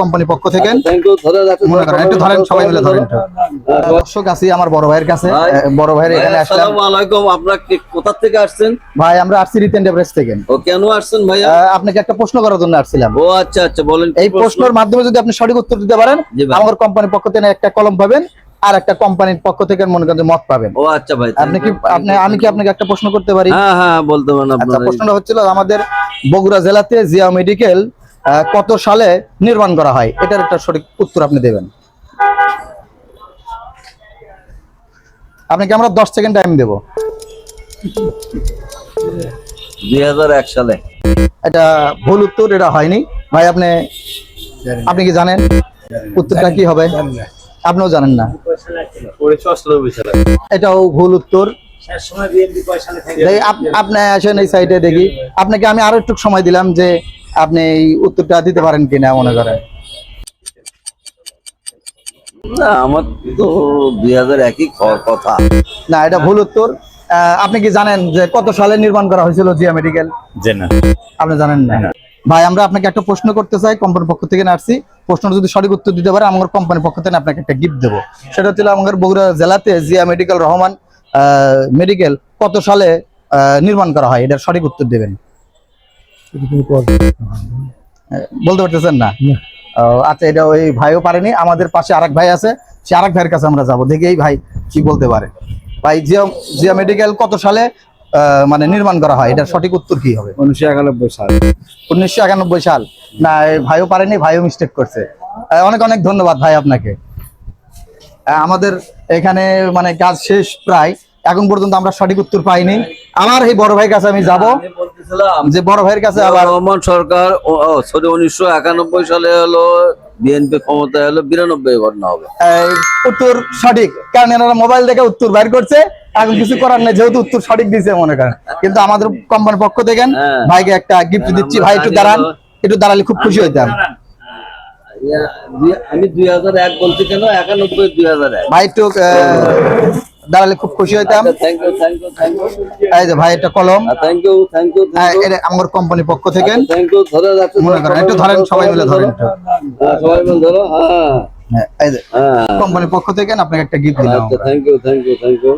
কোম্পানির পক্ষ থেকে। মনে করেন একটু ধরেন সবাই মিলে ধরেন দর্শক আছি আমার বড় ভাইয়ের কাছে। বড় ভাইয়ের এখানে আসলাম। আসসালামু আলাইকুম আপনারা কোথা থেকে আসছেন? ভাই আমরা আসছি ডেভারেজ থেকে। ও কেন আসছেন আহ, আপনাকে একটা প্রশ্ন করার জন্য আসছিলাম। ও আচ্ছা আচ্ছা বলেন এই প্রশ্ন? প্রশ্নের মাধ্যমে যদি আপনি সঠিক উত্তর দিতে পারেন আমার কোম্পানির পক্ষ থেকে একটা কলম পাবেন আর একটা কোম্পানির পক্ষ থেকে মনে করেন মত পাবেন। ও আচ্ছা ভাই আপনি কি আপনি আমি কি আপনাকে একটা প্রশ্ন করতে পারি? হ্যাঁ হ্যাঁ বলতে পারেন আচ্ছা প্রশ্নটা হচ্ছিল আমাদের বগুড়া জেলাতে জিয়া মেডিকেল কত সালে নির্মাণ করা হয়? এটার একটা সঠিক উত্তর আপনি দেবেন। আপনাকে আমরা দশ সেকেন্ড টাইম দেব। দুই সালে। এটা ভুল উত্তর এটা হয়নি। ভাই আপনি আপনি কি জানেন? উত্তরটা কি হবে? আপনিও জানেন না। এটাও ভুল উত্তর। আপনি আসেন এই সাইডে দেখি। আপনাকে আমি আরও একটু সময় দিলাম যে আপনি এই উত্তরটা দিতে পারেন কিনা মনে করেন না আমার তো দুই হাজার একই কথা। না এটা ভুল উত্তর। আহ, আপনি কি জানেন যে কত সালে নির্মাণ করা হয়েছিল জিয়া মেডিকেল? আপনি জানেন না। ভাই আমরা আপনাকে একটা প্রশ্ন করতে চাই কোম্পানির পক্ষ থেকে আসছি। প্রশ্নটা যদি সঠিক উত্তর দিতে পারে আমার কোম্পানির পক্ষ থেকে আপনাকে একটা গিফট দেবো। সেটা হচ্ছে আমাদের বগুড়া জেলাতে জিয়া মেডিকেল রহমান মেডিকেল কত সালে আহ, নির্মাণ করা হয়? এটার সঠিক উত্তর দেবেন। বলতে পারতেছেন না? আচ্ছা এটা ওই ভাইও পারেনি আমাদের পাশে আরেক ভাই আছে সে আরেক ভাইয়ের কাছে আমরা যাব। দেখি এই ভাই কি বলতে পারে। ভাই জিয়া জিয়া মেডিকেল কত সালে মানে নির্মাণ করা হয়? এটার সঠিক উত্তর কি হবে? উনিশশো একানব্বই সাল। উনিশশো একানব্বই সাল। না ভাইও পারেনি ভাইও মিস্টেক করছে। অনেক অনেক ধন্যবাদ ভাই আপনাকে। আমাদের এখানে মানে কাজ শেষ প্রায়। এখন পর্যন্ত আমরা সঠিক উত্তর পাইনি। আমার এই বড় ভাইয়ের কাছে আমি যাব। বলতেছিলাম যে বড় ভাইয়ের কাছে আবার রহমান সরকার সরি উনিশশো একানব্বই সালে হলো বিএনপি ক্ষমতায় হলো বিরানব্বই ঘটনা হবে। উত্তর সঠিক। কারণ এনারা মোবাইল দেখে উত্তর বাইর করছে এখন কিছু করার নেই যেহেতু উত্তর সঠিক দিয়েছে মনে করেন। কিন্তু আমাদের কোম্পানির পক্ষ থেকে হ্যাঁ। ভাইকে একটা গিফট দিচ্ছি। ভাই একটু দাঁড়ান। একটু দাঁড়ালে খুব খুশি হইতাম। আমি দুই হাজার এক বলছি কেন? একানব্বই দুই হাজার এক। ভাই একটু দাঁড়ালে খুব খুশি হইতাম। ইউ ইউ ইউ এই যে ভাই একটা কলম। থ্যাংক ইউ থ্যাংক ইউ হ্যাঁ, এটা আমার কোম্পানির পক্ষ থেকে। থ্যাংক ইউ ধরে মনে করেন একটু ধরেন সবাই মিলে ধরেন। হ্যাঁ, সবাই মিলে ধরো হ্যাঁ। হ্যাঁ, যে হ্যাঁ। কোম্পানির পক্ষ থেকে আপনাকে একটা গিফট দিলাম আচ্ছা thank you thank you thank you